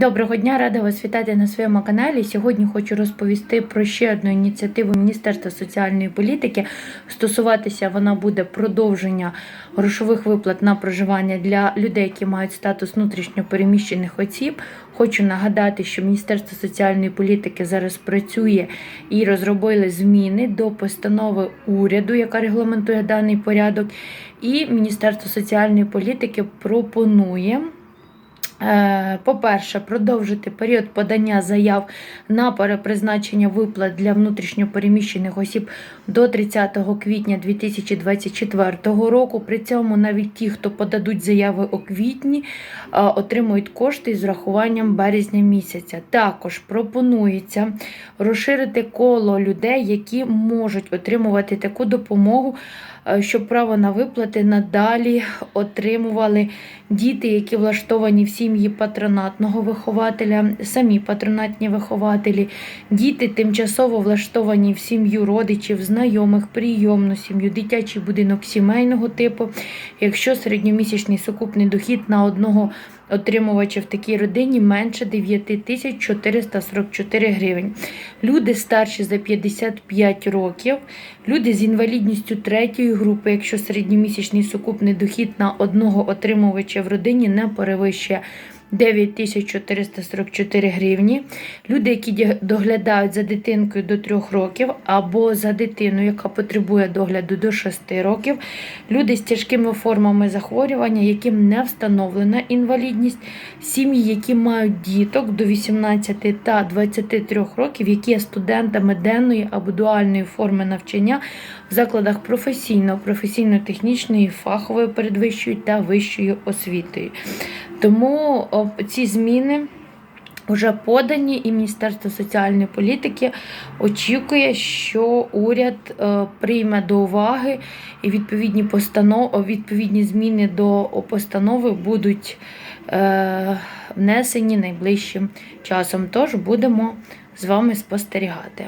Доброго дня, рада вас вітати на своєму каналі. Сьогодні хочу розповісти про ще одну ініціативу Міністерства соціальної політики. Стосуватися вона буде продовження грошових виплат на проживання для людей, які мають статус внутрішньо переміщених осіб. Хочу нагадати, що Міністерство соціальної політики зараз працює і розробили зміни до постанови уряду, яка регламентує даний порядок. І Міністерство соціальної політики пропонує. Е, По-перше, продовжити період подання заяв на перепризначення виплат для внутрішньопереміщених осіб до 30 квітня 2024 року. При цьому навіть ті, хто подадуть заяви у квітні, е, отримують кошти з врахуванням березня місяця. Також пропонується розширити коло людей, які можуть отримувати таку допомогу, е, щоб право на виплати надалі отримували діти, які влаштовані в сім'ї патронатного вихователя, самі патронатні вихователі, діти тимчасово влаштовані в сім'ю родичів, знайомих, прийомну сім'ю, дитячий будинок сімейного типу. Якщо середньомісячний сукупний дохід на одного отримувача в такій родині менше 9444 гривень. Люди старші за 55 років, люди з інвалідністю третьої групи, якщо середньомісячний сукупний дохід на одного отримувача в родині не перевищує 9444 гривні. Люди, які доглядають за дитинкою до 3 років, або за дитиною, яка потребує догляду до 6 років. Люди з тяжкими формами захворювання, яким не встановлена інвалідність, сім'ї, які мають діток до 18 та 23 років, які є студентами денної або дуальної форми навчання в закладах професійного, професійно-технічної, фахової передвищої та вищої освітою. Тому ці зміни вже подані, і Міністерство соціальної політики очікує, що уряд е, прийме до уваги і відповідні постанов, відповідні зміни до постанови будуть е, внесені найближчим часом. Тож будемо з вами спостерігати.